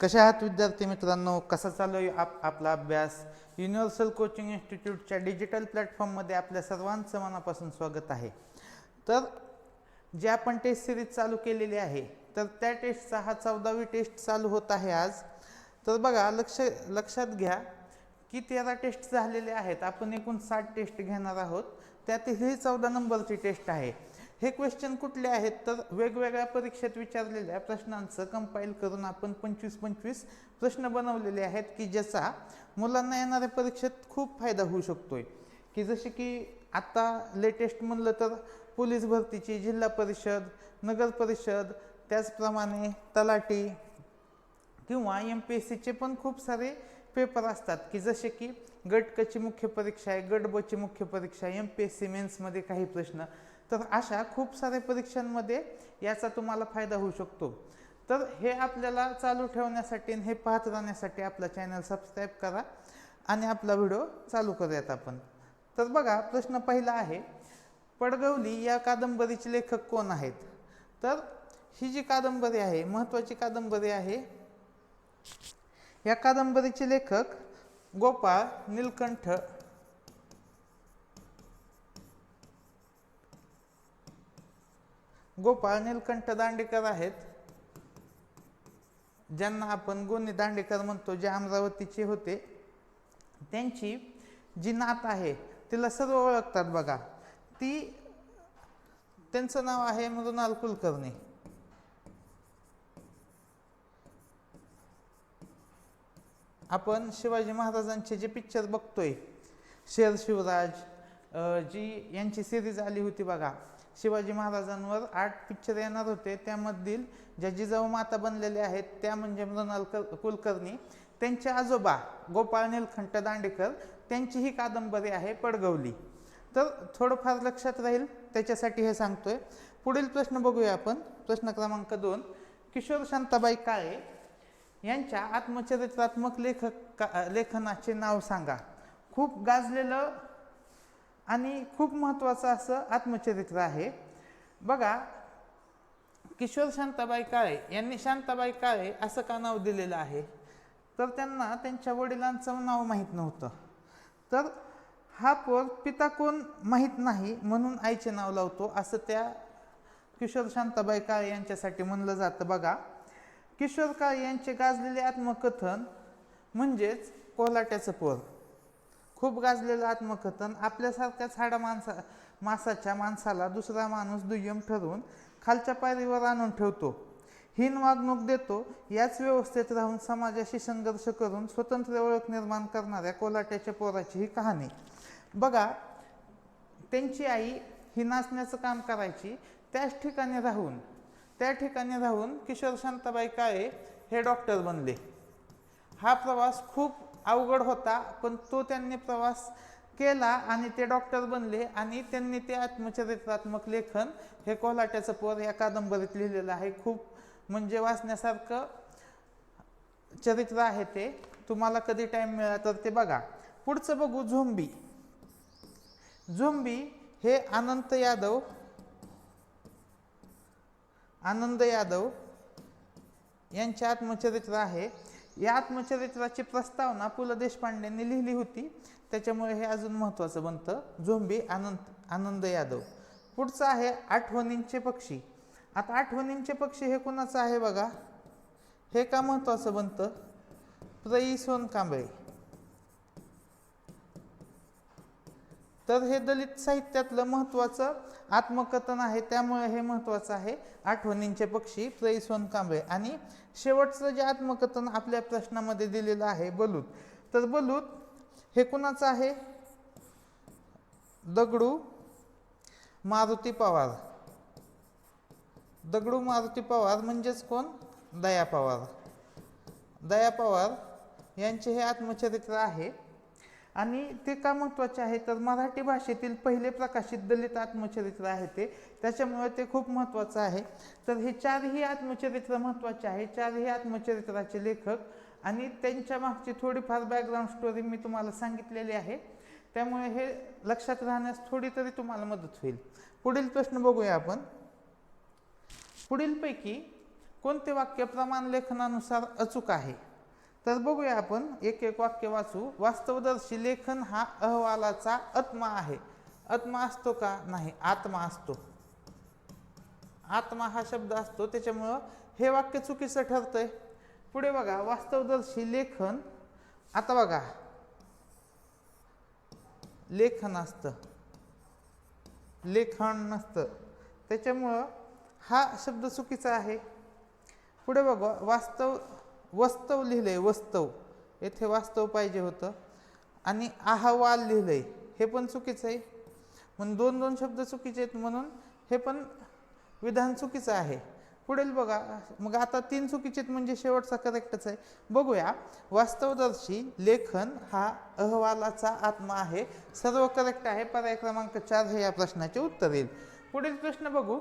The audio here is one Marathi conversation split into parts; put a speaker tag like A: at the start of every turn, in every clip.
A: कशा आहात विद्यार्थी मित्रांनो? कसा चालू आहे आप आपला अभ्यास? युनिव्हर्सल कोचिंग इन्स्टिट्यूटच्या डिजिटल प्लॅटफॉर्ममध्ये आपल्या सर्वांचं मनापासून स्वागत आहे. तर जे आपण टेस्ट सिरीज चालू केलेली आहे तर त्या टेस्टचा हा चौदावी टेस्ट चालू होत आहे आज. तर बघा लक्ष लक्षात घ्या की तेरा टेस्ट झालेले आहेत. आपण एकूण साठ टेस्ट घेणार आहोत. त्यातील ही चौदा नंबरची टेस्ट आहे. हे क्वेश्चन कुठले आहेत? तर वेगवेगळ्या परीक्षेत विचारलेल्या प्रश्नांचं कंपाईल करून आपण पंचवीस पंचवीस प्रश्न बनवलेले आहेत की ज्याचा मुलांना येणाऱ्या परीक्षेत खूप फायदा होऊ शकतोय. की जसे की आत्ता लेटेस्ट म्हणलं तर पोलीस भरतीची जिल्हा परिषद नगर परिषद त्याचप्रमाणे तलाठी किंवा एम पी एस सीचे पण खूप सारे पेपर असतात. की जसे की गट कची मुख्य परीक्षा आहे गट बची मुख्य परीक्षा एम पी एस सी मेन्समध्ये काही प्रश्न. तर अशा खूप साऱ्या परीक्षांमध्ये याचा तुम्हाला फायदा होऊ शकतो. तर हे आपल्याला चालू ठेवण्यासाठी आणि हे पाहत राहण्यासाठी आपला चॅनल सबस्क्राईब करा आणि आपला व्हिडिओ चालू करूयात आपण. तर बघा प्रश्न पहिला आहे पडगवली या कादंबरीचे लेखक कोण आहेत? तर ही जी कादंबरी आहे महत्त्वाची कादंबरी आहे या कादंबरीचे लेखक गोपाळ नीलकंठ गोपाळ नीलकंठ दांडेकर आहेत. ज्यांना आपण गोनी दांडेकर म्हणतो जे अमरावतीचे होते. त्यांची जी नात आहे तिला सर्व ओळखतात बघा. ती त्यांचं नाव आहे मृणाल कुलकर्णी. आपण शिवाजी महाराजांचे जे पिक्चर बघतोय शेर शिवराज जी यांची सिरीज आली होती बघा. शिवाजी महाराजांवर आठ पिक्चर येणार होते. त्यामधील ज्या जिजाऊ माता बनलेल्या आहेत त्या म्हणजे मृणाल कुलकर्णी. त्यांचे आजोबा गोपाळ नीलकंठ दांडेकर त्यांची ही कादंबरी आहे पडगवली. तर थोडंफार लक्षात राहील त्याच्यासाठी हे सांगतोय. पुढील प्रश्न बघूया आपण. प्रश्न क्रमांक दोन. किशोर शांताबाई काळे यांच्या आत्मचरित्रात्मक लेखक का लेखनाचे नाव सांगा. खूप गाजलेलं आणि खूप महत्त्वाचं असं आत्मचरित्र आहे. बघा किशोर शांताबाई काळे यांनी शांताबाई काळे असं का नाव दिलेलं आहे? तर त्यांना त्यांच्या वडिलांचं नाव माहीत नव्हतं. तर हा पोर पिता कोण माहीत नाही म्हणून आईचे नाव लावतो असं त्या किशोर शांताबाई काळे यांच्यासाठी म्हणलं जातं. बघा किशोर काळे यांचे गाजलेले आत्मकथन म्हणजेच कोल्हाट्याचं पोर. खूप गाजलेलं आत्मकथन आपल्यासारख्याच हाडा माणसा मासाच्या माणसाला दुसरा माणूस दुय्यम ठरवून खालच्या पायरीवर आणून ठेवतो. हीन वागणूक देतो याच व्यवस्थेत राहून समाजाशी संघर्ष करून स्वतंत्र ओळख निर्माण करणाऱ्या कोलाट्याच्या पोराची ही कहाणी. बघा त्यांची आई ही नाचण्याचं काम करायची त्याच ठिकाणी राहून त्या ठिकाणी राहून किशोर शांताबाई काळे हे डॉक्टर बनले. हा प्रवास खूप अवघड होता पण तो त्यांनी प्रवास केला आणि ते डॉक्टर बनले आणि त्यांनी ते आत्मचरित्रात्मक लेखन हे कोल्हाट्याचं पोर या कादंबरीत लिहिलेलं आहे. खूप म्हणजे वाचण्यासारखं चरित्र आहे ते. तुम्हाला कधी टाईम मिळाला तर ते बघा. पुढचं बघू झोंबी. झोंबी हे अनंत यादव आनंद यादव यांचे आत्मचरित्र आहे. या आत्मचरित्राची प्रस्तावना पु ल देशपांडेंनी लिहिली होती. त्याच्यामुळे हे अजून महत्त्वाचं बनतं. झोंबी आनंद आनंद यादव. पुढचं आहे आठवणींचे पक्षी. आता आठवणींचे पक्षी हे कुणाचं आहे बघा? हे का महत्त्वाचं बनतं? प्रई सोनकांबळे तर हे दलित साहित्यातलं महत्त्वाचं आत्मकथन आहे. त्यामुळे हे महत्त्वाचं आहे. आठवणींचे पक्षी प्रई सोनकांबळे आणि शेवटचं जे आत्मकथन आपल्या प्रश्नामध्ये दिलेलं आहे बलूत. तर बलूत हे कुणाचं आहे? दगडू मारुती पवार. दगडू मारुती पवार म्हणजेच कोण? दया पवार. दया पवार यांचे हे आत्मचरित्र आहे. आणि ते का महत्त्वाचे आहे? तर मराठी भाषेतील पहिले प्रकाशित दलित आत्मचरित्र आहे ते. त्याच्यामुळे ते खूप महत्त्वाचं आहे. तर हे चारही आत्मचरित्र महत्त्वाचे आहे. चारही आत्मचरित्राचे लेखक आणि त्यांच्या मागची थोडीफार बॅकग्राऊंड स्टोरी मी तुम्हाला सांगितलेली आहे. त्यामुळे हे लक्षात राहण्यास थोडी तरी तुम्हाला मदत होईल. पुढील प्रश्न बघूया आपण. पुढीलपैकी कोणते वाक्य प्रमाण लेखनानुसार अचूक आहे? तर बघूया आपण एक एक वाक्य वाचू. वास्तवदर्शी लेखन हा अहवालाचा आत्मा आहे. आत्मा असतो का? नाही आत्मा असतो. आत्मा हा शब्द असतो. त्याच्यामुळं हे वाक्य चुकीचं ठरतंय. पुढे बघा वास्तवदर्शी लेखन. आता बघा. लेखन असतं. लेखन नसतं. त्याच्यामुळं हा शब्द चुकीचा आहे. पुढे बघा वास्तव वस्तव आहे वस्तव. येथे वास्तव पाहिजे होतं. आणि अहवाल लिहिलं आहे हे पण चुकीचं आहे. म्हणून दोन दोन शब्द चुकीचे आहेत म्हणून हे पण विधान चुकीचं आहे. पुढील बघा. मग आता तीन चुकीचे आहेत म्हणजे शेवटचा करेक्टच आहे. बघूया. वास्तवदर्शी लेखन हा अहवालाचा आत्मा आहे. सर्व करेक्ट आहे. पर्याय क्रमांक चार हे या प्रश्नाचे उत्तर येईल. पुढील प्रश्न बघू.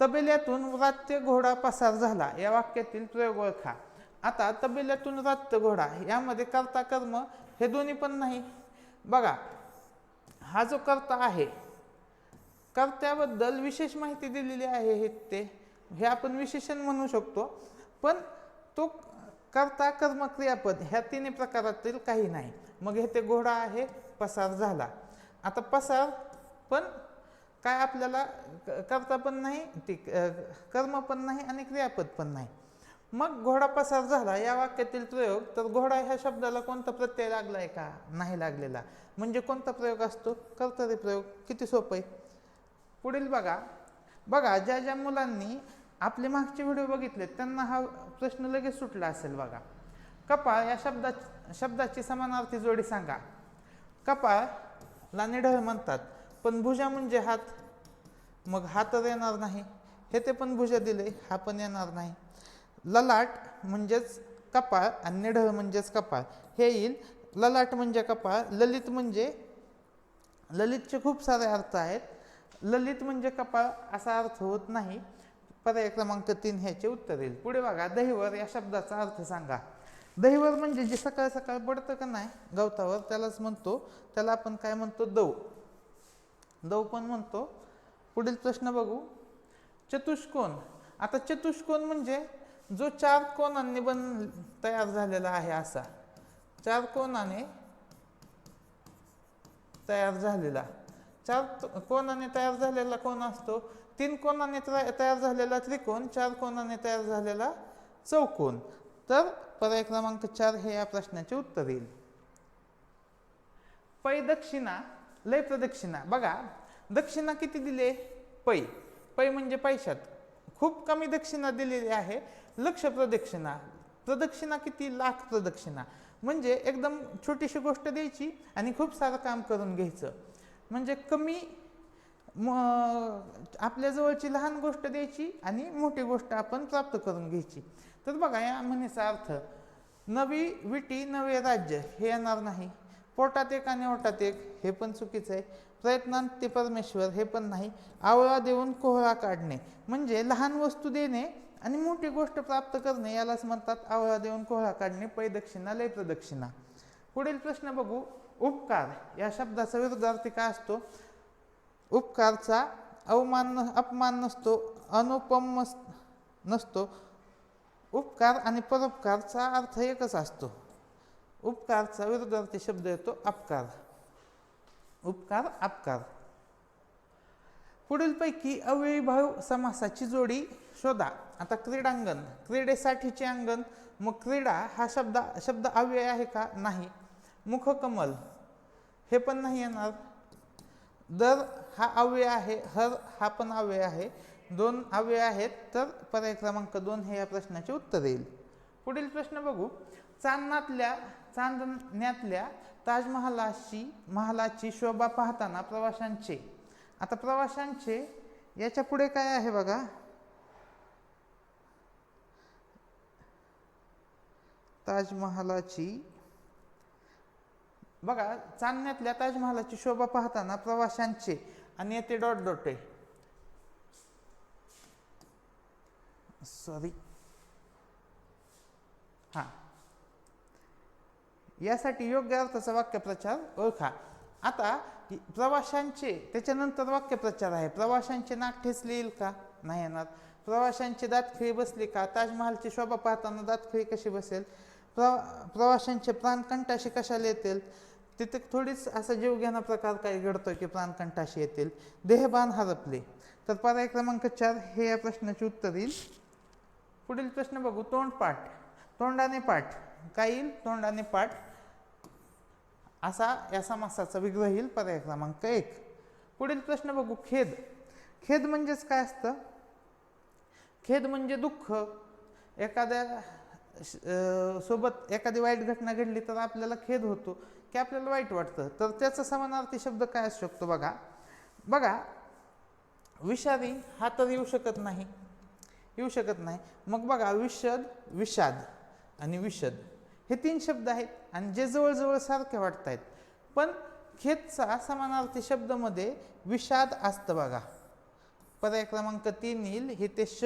A: तबेल्यातून व्रात्य घोडा पसार झाला. या वाक्यातील प्रयोग ओळखा. आता तबेल्यातून व्रात्य घोडा यामध्ये कर्ता कर्म हे दोन्ही पण नाही. बघा हा जो कर्ता आहे कर्त्याबद्दल विशेष माहिती दिलेली आहे हे ते हे आपण विशेषण म्हणू शकतो. पण तो कर्ता कर्म क्रियापद ह्या तिन्ही प्रकारातील काही नाही. मग हे ते घोडा आहे पसार झाला. आता पसार पण काय आपल्याला करता कर्ता पण नाही ती कर्म पण नाही आणि क्रियापद पण नाही. मग घोडा पसार झाला. या वाक्यातील प्रयोग तर घोडा ह्या शब्दाला कोणता प्रत्यय लागलाय का? नाही लागलेला. म्हणजे कोणता प्रयोग असतो? कर्तरी प्रयोग. किती सोपं आहे. पुढील बघा. बघा ज्या ज्या मुलांनी आपले मागचे व्हिडिओ बघितले त्यांना हा प्रश्न लगेच सुटला असेल बघा. कपाळ या शब्दा शब्दाची समानार्थी जोडी सांगा. कपाळला निढळ म्हणतात पण भुजा म्हणजे हात. मग हा तर येणार नाही. हे ते पण भुजा दिले हा पण येणार नाही. ललाट म्हणजेच कपाळ आणि निढळ म्हणजेच कपाळ. हे येईल. ललाट म्हणजे कपाळ ललित म्हणजे ललितचे खूप सारे अर्थ आहेत. ललित म्हणजे कपाळ असा अर्थ होत नाही. पर्याय क्रमांक तीन ह्याचे उत्तर येईल. पुढे बघा दहीवर या शब्दाचा अर्थ सांगा. दहीवर म्हणजे जे सकाळ सकाळ पडतं का नाही गवतावर त्यालाच म्हणतो. त्याला आपण काय म्हणतो? दव. दव पण म्हणतो. पुढील प्रश्न बघू. चतुष्कोण. आता चतुष्कोण म्हणजे जो चार कोणांनी बन तयार झालेला आहे असा चार कोणाने तयार झालेला चार कोणाने तयार झालेला कोण असतो? तीन कोणाने तयार झालेला त्रिकोण चार कोणाने तयार झालेला चौकोन तर पर्याय क्रमांक चार हे या प्रश्नाचे उत्तर येईल. पै दक्षिणा लय प्रदक्षिणा. बघा दक्षिणा किती दिले? पै. पै म्हणजे पैशात. खूप कमी दक्षिणा दिलेली आहे. लक्ष प्रदक्षिणा. प्रदक्षिणा किती? लाख प्रदक्षिणा. म्हणजे एकदम छोटीशी गोष्ट द्यायची आणि खूप सारं काम करून घ्यायचं. म्हणजे कमी म आपल्या जवळची लहान गोष्ट द्यायची आणि मोठी गोष्ट आपण प्राप्त करून घ्यायची. तर बघा या म्हणीचा अर्थ नवी विटी नवे राज्य हे येणार नाही. पोटात एक आणि ओटात एक हे पण चुकीचं आहे. प्रयत्नांत ते परमेश्वर हे पण नाही. आवळा देऊन कोहळा काढणे. म्हणजे लहान वस्तू देणे आणि मोठी गोष्ट प्राप्त करणे यालाच म्हणतात आवळा देऊन कोहळा काढणे पैदक्षिणा लय प्रदक्षिणा पुढील प्रश्न बघू उपकार. या शब्दाचा विरुद्धार्थी काय असतो? उपकारचा अवमान न- अपमान नसतो अनुपम नसतो. उपकार आणि परोपकारचा अर्थ एकच असतो. उपकारचा विरुद्धार्थी शब्द येतो अपकार. उपकार अपकार. पुढीलपैकी अव्ययीभाव समासाची जोडी शोधा. आता क्रीडांगण क्रीडेसाठीचे अंगण. मग क्रीडा हा शब्द शब्द अव्यय आहे का? नाही. मुखकमल. हे पण नाही येणार. दर हा अव्यय आहे हर हा पण अव्यय आहे. दोन अव्यय आहेत तर पर्याय क्रमांक दोन हे या प्रश्नाचे उत्तर येईल. पुढील प्रश्न बघू. चांदनातल्या चांदण्यातल्या ताजमहालाची महालाची शोभा पाहताना प्रवाशांचे. आता प्रवाशांचे याच्यापुढे काय आहे बघा? ताजमहालाची. बघा चांदण्यातल्या ताजमहालाची शोभा पाहताना प्रवाशांचे आणि येते डॉट डॉट आहे. सॉरी हां. यासाठी योग्य अर्थाचा वाक्यप्रचार ओळखा. आता प्रवाशांचे त्याच्यानंतर वाक्यप्रचार आहे. प्रवाशांचे नाक ठेचले येईल का? नाही येणार. प्रवाशांची दातखिळी बसली का? ताजमहालची शोभा पाहताना दातखिळी कशी बसेल? प्रवा प्रवाशांचे प्राणकंठाशी कशाला येतील? तिथे थोडीच असा जीवघेणा प्रकार काही घडतो की प्राणकंठाशी येतील. देहबान हरपले. तर पर्याय क्रमांक चार हे या प्रश्नाचे उत्तर येईल. पुढील प्रश्न बघू. तोंडपाठ तोंडाने पाठ. काय येईल? तोंडाने पाठ. असा या समासाचा विग्रह येईल पर्याय क्रमांक एक. पुढील प्रश्न बघू. खेद. खेद म्हणजेच काय असतं? खेद म्हणजे दुःख. एखाद्या सोबत एखादी वाईट घटना घडली तर आपल्याला खेद होतो की आपल्याला वाईट वाटतं. तर त्याचा समानार्थी शब्द काय असू शकतो बघा? बघा विषादी हा तर येऊ शकत नाही. येऊ शकत नाही. मग बघा विषद विषाद आणि विषद हे तीन शब्द आहेत आणि जे जवळजवळ सारखे वाटत आहेत पण खेदचा समानार्थी शब्दमध्ये विषाद असतं बघा. पर्याय क्रमांक तीन येईल. हे ते श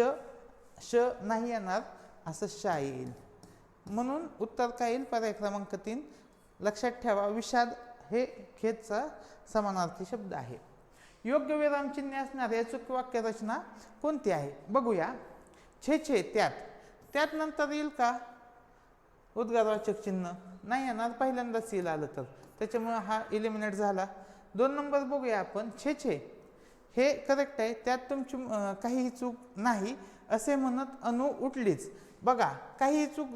A: श नाही येणार असं शा येईल. म्हणून उत्तर काय येईल पर्याय क्रमांक तीन लक्षात ठेवा. विषाद हे खेदचा समानार्थी शब्द आहे. योग्य विरामचिन्हे असणारी अचूक वाक्यरचना कोणती आहे? बघूया. छे छे त्यात. त्यात नंतर येईल का? उद्गारवाचक चिन्ह. नाही येणार. पहिल्यांदाच येईल आलं तर. त्याच्यामुळं हा इलिमिनेट झाला. दोन नंबर बघूया आपण. छे छे. हे करेक्ट आहे. त्यात तुमची काहीही चूक नाही असे म्हणत अनु उठलीच. बघा काही चूक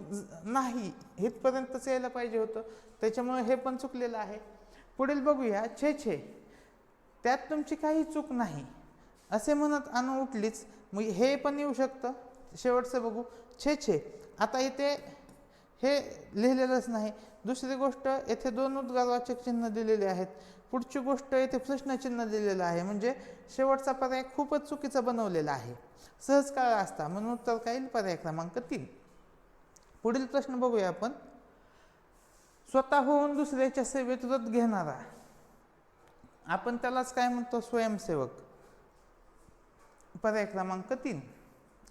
A: नाही इथपर्यंतच यायला पाहिजे होतं. त्याच्यामुळे हे पण चुकलेलं आहे. पुढील बघूया छे छे. त्यात तुमची काही चूक नाही. असे म्हणत अनु उठलीच. मग हे पण येऊ शकतं. शेवटचं बघू. छे छे. आता इथे हे लिहिलेलंच नाही. दुसरी गोष्ट येथे दोन उद्गारवाचक चिन्ह दिलेले आहेत. पुढची गोष्ट येथे प्रश्नचिन्ह दिलेलं आहे. म्हणजे शेवटचा पर्याय खूपच चुकीचा बनवलेला आहे. सहज काळ असता म्हणून उत्तर काय येईल पर्याय क्रमांक तीन. पुढील प्रश्न बघूया आपण. स्वतःहून दुसऱ्याच्या सेवेत रथ घेणारा. आपण त्यालाच काय म्हणतो? स्वयंसेवक. पर्याय क्रमांक तीन.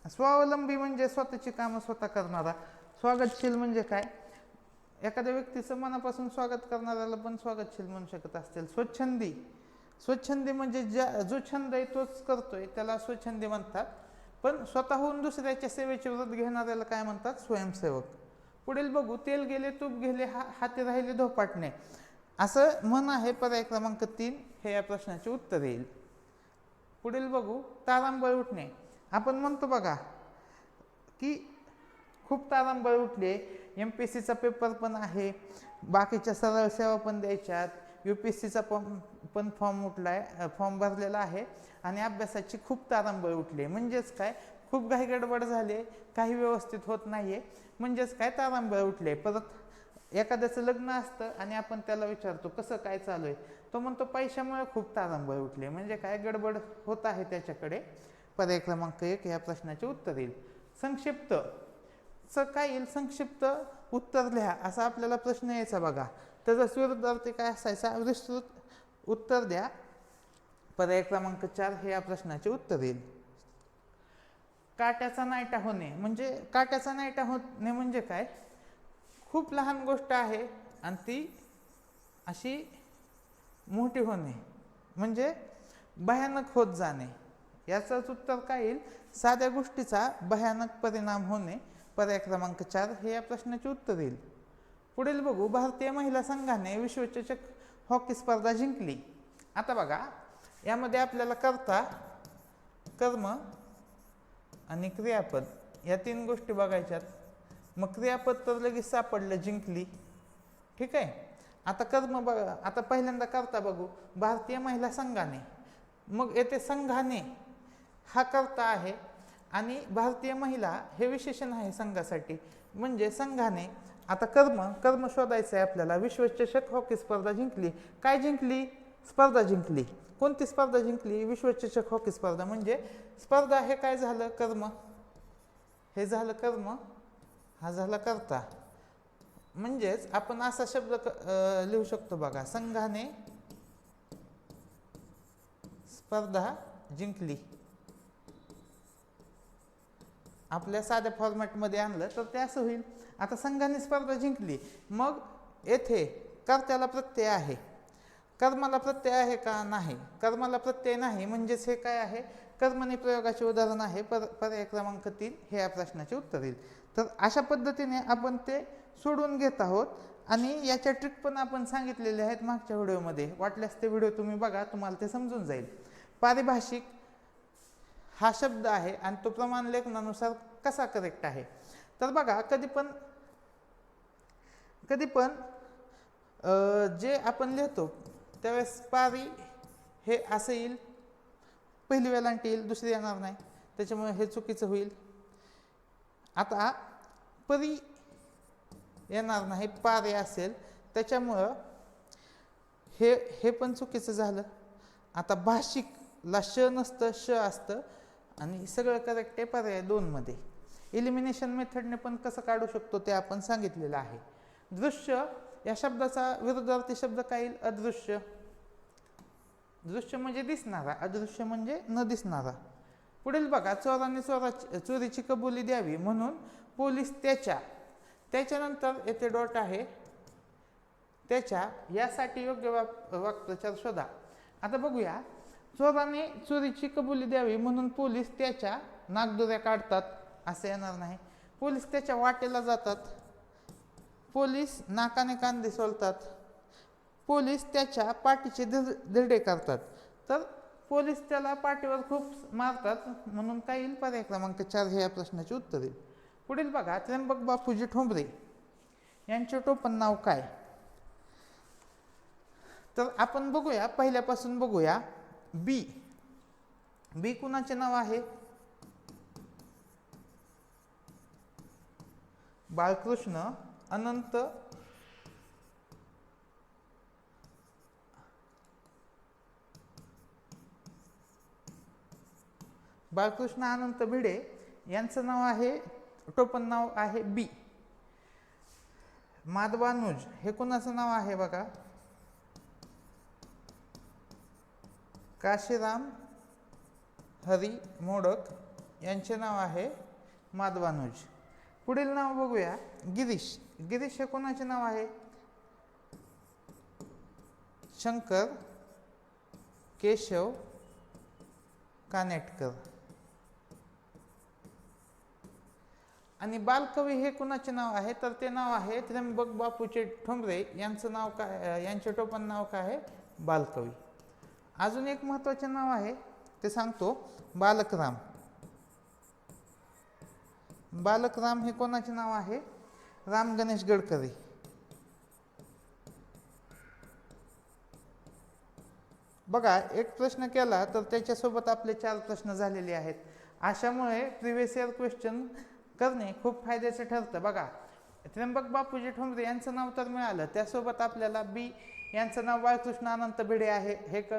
A: स्वावलंबी म्हणजे स्वतःची कामं स्वतः करणारा. स्वागतशील म्हणजे काय? एखाद्या व्यक्तीचं मनापासून स्वागत करणाऱ्याला पण स्वागतशील म्हणू शकत असतील. स्वच्छंदी. स्वच्छंदी म्हणजे ज्या जो छंद आहे तोच करतोय त्याला स्वच्छंदी म्हणतात. पण स्वतःहून दुसऱ्याच्या सेवेचे व्रत घेणाऱ्याला काय म्हणतात? स्वयंसेवक. पुढील बघू तेल गेले तूप गेले हा हाती राहिले धोपाटणे असं म्हण आहे पर्याय क्रमांक तीन हे या प्रश्नाचे उत्तर येईल. पुढील बघू तारांबळ उठणे. आपण म्हणतो बघा की खूप तारांबळ उठले एम पी एस सीचा पेपर पण आहे बाकीच्या सरळ सेवा पण द्यायच्यात यू पी एस सीचा पण पण फॉर्म आहे फॉर्म भरलेला आहे. आणि अभ्यासाची खूप तारांबळ उठले. म्हणजेच काय? खूप काही गडबड झाले काही व्यवस्थित होत नाही आहे म्हणजेच काय? तारांबळ उठले. परत एखाद्याचं लग्न असतं आणि आपण त्याला विचारतो कसं काय चालू आहे? तो म्हणतो पैशामुळे खूप तारांबळ उठले. म्हणजे काय? गडबड होत आहे त्याच्याकडे. पर्याय क्रमांक एक या प्रश्नाचे उत्तर येईल. संक्षिप्त. च काय येईल. संक्षिप्त उत्तर लिहा. असा आपल्याला प्रश्न यायचा बघा. त्याचा विरुद्धार्थी काय असायचा? विस्तृत उत्तर द्या. पर्याय क्रमांक चार हे या प्रश्नाचे उत्तर येईल काट्याचा नायटा होणे म्हणजे काट्याचा नायटा होणे म्हणजे काय? खूप लहान गोष्ट आहे आणि ती अशी मोठी होणे म्हणजे भयानक होत जाणे. याचंच उत्तर काय येईल? साध्या गोष्टीचा भयानक परिणाम होणे पर्याय क्रमांक चार हे या प्रश्नाचे उत्तर येईल पुढील बघू भारतीय महिला संघाने विश्वचषक हॉकी स्पर्धा जिंकली. आता बघा यामध्ये आपल्याला कर्ता कर्म आणि क्रियापद या तीन गोष्टी बघायच्यात. मग क्रियापद तर लगेच सापडलं जिंकली. ठीक आहे? आता कर्म बघा आता पहिल्यांदा करता बघू. भारतीय महिला संघाने. मग येथे संघाने हा करता आहे आणि भारतीय महिला हे विशेषण आहे संघासाठी. म्हणजे संघाने आता कर्म कर्म शोधायचं आहे आपल्याला. विश्वचषक हॉकी स्पर्धा जिंकली. काय जिंकली? स्पर्धा जिंकली. कोणती स्पर्धा जिंकली? विश्वचषक हॉकी स्पर्धा. म्हणजे स्पर्धा हे काय झालं? कर्म. हे झालं कर्म. हा झाला करता. म्हणजेच आपण असा शब्द क- लिहू शकतो बघा. संघाने स्पर्धा जिंकली. आपल्या साध्या फॉर्मॅटमध्ये आणलं तर ते असं होईल. आता संघाने स्पर्धा जिंकली. मग येथे कर्त्याला प्रत्यय आहे. कर्माला प्रत्यय आहे का नाही? कर्माला प्रत्यय नाही म्हणजेच हे काय आहे? कर्मने प्रयोगाचे उदाहरण आहे पर पर्याय क्रमांक तीन हे या प्रश्नाचे उत्तर येईल तर अशा पद्धतीने आपण ते सोडून घेत आहोत आणि याच्या ट्रिक पण आपण सांगितलेले आहेत मागच्या व्हिडिओमध्ये. वाटल्यास ते व्हिडिओ तुम्ही बघा तुम्हाला ते समजून जाईल. पारिभाषिक हा शब्द आहे आणि तो प्रमाण लेखनानुसार कसा करेक्ट आहे? तर बघा कधी पण कधी पण जे आपण लिहितो त्यावेळेस पारी हे असं येईल. पहिली वेलांटी येईल दुसरी येणार नाही. त्याच्यामुळे हे चुकीचं होईल. आता परी येणार नाही पारे असेल. त्याच्यामुळं हे हे पण चुकीचं झालं. आता भाषिकला श नसतं श असतं. आणि सगळं करेक्ट आहे पर्याय दोनमध्ये. इलिमिनेशन मेथडने पण कसं काढू शकतो ते आपण सांगितलेलं आहे. दृश्य या शब्दाचा विरुद्धार्थी शब्द काय येईल? अदृश्य. दृश्य म्हणजे दिसणारा अदृश्य म्हणजे न दिसणारा. पुढील बघा चोराने चोराची चोरीची कबुली द्यावी म्हणून पोलीस त्याच्या त्याच्यानंतर येथे डॉट आहे. त्याच्या यासाठी योग्य वाक वाक्प्रचार शोधा. आता बघूया चोराने चोरीची कबुली द्यावी म्हणून पोलीस त्याच्या नागदोऱ्या काढतात. असं येणार नाही. पोलीस त्याच्या वाटेला जातात. पोलीस नाकाने कांदे सोलतात. पोलीस त्याच्या पाठीचे धिर धिरडे करतात. तर पोलीस त्याला पाठीवर खूप मारतात म्हणून काय येईल? पर्याय क्रमांक चार हे या प्रश्नाचे उत्तर येईल. पुढील बघा त्र्यंबक बापूजी ठोंबरे यांचे टोपण नाव काय? तर आपण बघूया पहिल्यापासून बघूया. बी. बी कुणाचे नाव आहे? बाळकृष्ण अनंत बाळकृष्ण अनंत भिडे यांचं नाव आहे टोपण नाव आहे बी. माधवानुज हे कोणाचं नाव आहे बघा? काशीराम हरी मोडक यांचे नाव आहे माधवानुज पुढील नाव बघूया गिरीश. गिरीश हे कोणाचे नाव आहे? शंकर केशव कानेटकर. आणि बालकवी हे कुणाचे नाव आहे? तर ते नाव आहे त्र्यंबक बापूचे ठोंबरे यांचं नाव काय यांचे टोपण नाव काय आहे? बालकवी. अजून एक महत्त्वाचे नाव आहे ते सांगतो. बालकराम. बालकराम हे कोणाचे नाव आहे? राम गणेश गडकरी. बघा एक प्रश्न केला तर त्याच्यासोबत आपले चार प्रश्न झालेले आहेत. अशामुळे प्रिव्हियस इयर क्वेश्चन करणे खूप फायद्याचं ठरतं. बघा त्र्यंबक बापूजी ठोंबरे यांचं नाव तर मिळालं. त्यासोबत आपल्याला बी यांचं नाव बाळकृष्ण अनंत भिडे आहे. हे क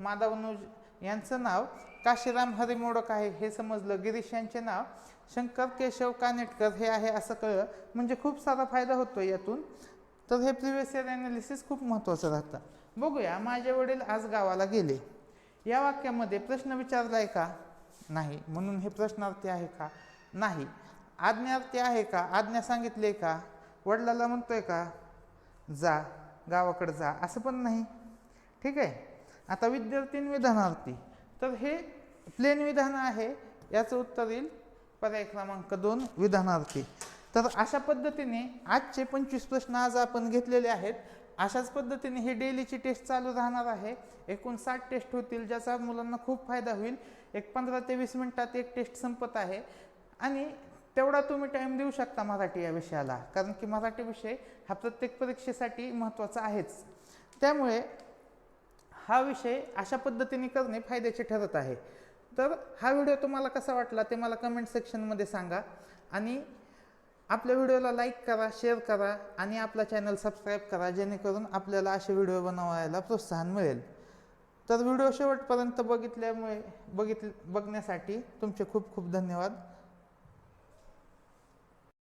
A: माधवनुज यांचं नाव. काशीराम हरिमोडक आहे हे समजलं. गिरीश यांचे नाव. शंकर केशव कानेटकर हे आहे असं कळलं. म्हणजे खूप सारा फायदा होतो यातून. तर हे प्रिव्हियस इयर ॲनालिसिस खूप महत्त्वाचं राहतं. बघूया माझे वडील आज गावाला गेले. या वाक्यामध्ये प्रश्न विचारलाय का? नाही. म्हणून हे प्रश्नार्थी आहे का? नाही. आज्ञार्थी आहे का? आज्ञा सांगितले का? वडिलाला म्हणतोय का? जा गावाकडे जा. असं पण नाही. ठीक आहे? आता विद्यार्थीन विधानार्थी. तर हे प्लेन विधान आहे. याचं उत्तर येईल पर्याय क्रमांक दोन विधानार्थी. तर अशा पद्धतीने आजचे पंचवीस प्रश्न आज आपण घेतलेले आहेत. अशाच पद्धतीने ही डेलीची टेस्ट चालू राहणार आहे. एकूण साठ टेस्ट होतील ज्याचा मुलांना खूप फायदा होईल. एक पंधरा ते वीस मिनटात एक टेस्ट संपत आहे. आणि तेवढा तुम्ही टाईम देऊ शकता मराठी या विषयाला. कारण की मराठी विषय हा प्रत्येक परीक्षेसाठी महत्त्वाचा आहेच. त्यामुळे हा विषय अशा पद्धतीने करणे फायद्याचे ठरत आहे. तर हा व्हिडिओ तुम्हाला कसा वाटला ते मला कमेंट सेक्शनमध्ये सांगा. आणि आपल्या व्हिडिओला लाईक करा शेअर करा आणि आपला चॅनल सबस्क्राईब करा जेणेकरून आपल्याला असे व्हिडिओ बनवायला प्रोत्साहन मिळेल. तर व्हिडिओ शेवटपर्यंत बघितल्यामुळे बघित बघण्यासाठी तुमचे खूप खूप धन्यवाद.